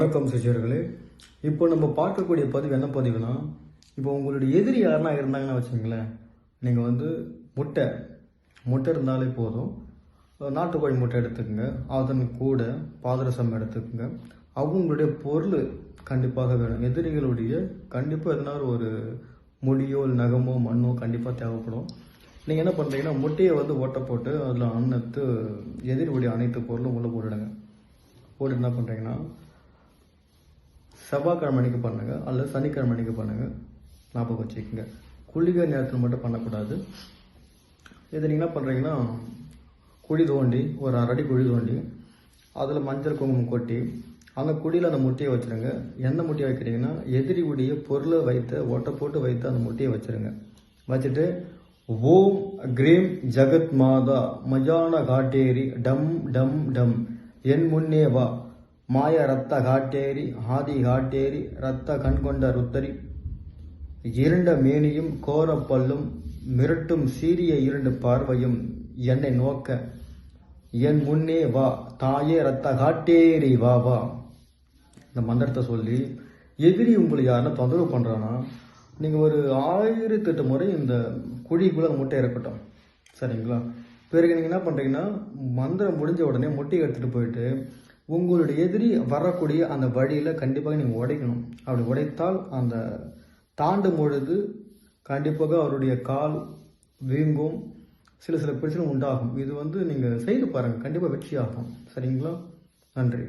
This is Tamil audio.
வணக்கம் சிஷியர்களே இப்போ நம்ம பார்க்கக்கூடிய பதிவு என்ன பதிவுனா இப்போ உங்களுடைய எதிரி யாருன்னா இருந்தாங்கன்னு வச்சுங்களேன் நீங்கள் வந்து முட்டை முட்டை இருந்தாலே போதும். நாட்டுக்கோழி முட்டை எடுத்துக்கோங்க. அதன் கூட பாதரசம் எடுத்துக்கோங்க. அவங்களுடைய பொருள் கண்டிப்பாக வேணும். எதிரிகளுடைய கண்டிப்பாக எதனா ஒரு முடியோ இல்லை நகமோ மண்ணோ கண்டிப்பாக தேவைப்படும். நீங்கள் என்ன பண்ணுறீங்கன்னா முட்டையை வந்து ஒட்டை போட்டு அதில் அன்னத்து எதிரியுடைய அனைத்து பொருளும் உள்ளே போட்டுடுங்க. போட்டு என்ன பண்ணுறீங்கன்னா செவ்வாய்க்கிழமை அன்னைக்கு பண்ணுங்க அல்லது சனிக்கிழமை அன்னைக்கு பண்ணுங்க. ஞாபகம் வச்சுக்கோங்க. குளிகை நேரத்தில் மட்டும் பண்ணக்கூடாது. இதை நீங்கள் என்ன பண்ணுறீங்கன்னா குழி தோண்டி ஒரு அரை அடி குழி தோண்டி அதில் மஞ்சள் குங்குமம் கொட்டி அந்த குழியில் அந்த முட்டையை வச்சுருங்க. எந்த முட்டையை வைக்கிறீங்கன்னா எதிரி உடைய பொருளை வைத்து ஒட்டை போட்டு வைத்து அந்த முட்டையை வச்சுருங்க. வச்சுட்டு ஓம் கிரீம் ஜகத் மாதா மஜான காட்டேரி டம் டம் டம். என் முன்னே வா. மாய ரத்த காட்டேரி ஆதி காட்டேரி ரத்த கண்கொண்ட ருத்தரி. இருண்ட மேனியும் கோரப்பல்லும் மிரட்டும் சீரிய இருண்டு பார்வையும் என்னை நோக்க. என் முன்னே வா தாயே ரத்த காட்டேரி வா வா. இந்த மந்திரத்தை சொல்லி எதிரி உங்களை யாருன்னா தொந்தரவு பண்ணுறான்னா நீங்கள் ஒரு ஆயிரத்தெட்டு முறை இந்த குழிக்குள்ளே முட்டை இறக்கட்டும். சரிங்களா? பிறகு நீங்கள் என்ன பண்ணுறீங்கன்னா மந்திரம் முடிஞ்ச உடனே முட்டையை எடுத்துகிட்டு போயிட்டு உங்களுடைய எதிரி வரக்கூடிய அந்த வழியில் கண்டிப்பாக நீங்கள் உடைக்கணும். அப்படி உடைத்தால் அந்த தாண்டும் பொழுது கண்டிப்பாக அவருடைய கால் வீங்கும். சில சில பிரச்சனை உண்டாகும். இது வந்து நீங்கள் செய்து பாருங்கள் கண்டிப்பாக வெற்றி ஆகும் சரிங்களா? நன்றி.